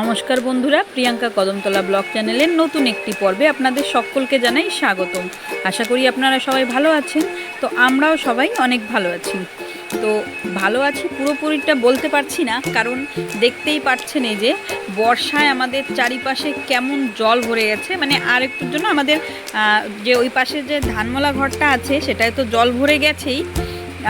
নমস্কার বন্ধুরা, প্রিয়াঙ্কা কদমতলা ব্লগ চ্যানেলের নতুন একটি পর্বে আপনাদের সকলকে জানাই স্বাগতম। আশা করি আপনারা সবাই ভালো আছেন, তো আমরাও সবাই অনেক ভালো আছি। তো ভালো আছি পুরোপুরিটা বলতে পারছি না, কারণ দেখতেই পাচ্ছেন এই যে বর্ষায় আমাদের চারিপাশে কেমন জল ভরে গেছে মানে আর একটুর জন্য আমাদের যে ওই পাশে যে ধানমলা ঘরটা আছে, সেটায় তো জল ভরে গেছেই।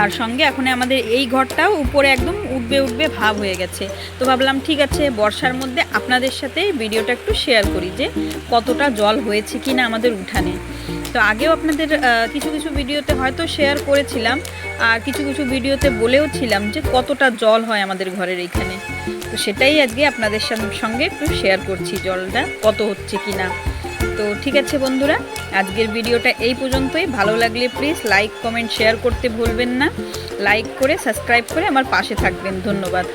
আর সঙ্গে এখন আমাদের এই ঘরটাও উপরে একদম উঠবে উঠবে ভাব হয়ে গেছে। তো ভাবলাম ঠিক আছে, বর্ষার মধ্যে আপনাদের সাথে ভিডিওটা একটু শেয়ার করি যে কতটা জল হয়েছে কি না আমাদের উঠানে। তো আগেও আপনাদের কিছু কিছু ভিডিওতে হয়তো শেয়ার করেছিলাম, আর কিছু কিছু ভিডিওতে বলেও ছিলাম যে কতটা জল হয় আমাদের ঘরের এইখানে তো সেটাই আজকে আপনাদের সঙ্গে একটু শেয়ার করছি জলটা, কত হচ্ছে কি না তো ঠিক আছে বন্ধুরা, আজকের ভিডিওটা এই পর্যন্তই। ভালো লাগলে প্লিজ লাইক কমেন্ট শেয়ার করতে ভুলবেন না। লাইক করে সাবস্ক্রাইব করে আমার পাশে থাকবেন। ধন্যবাদ।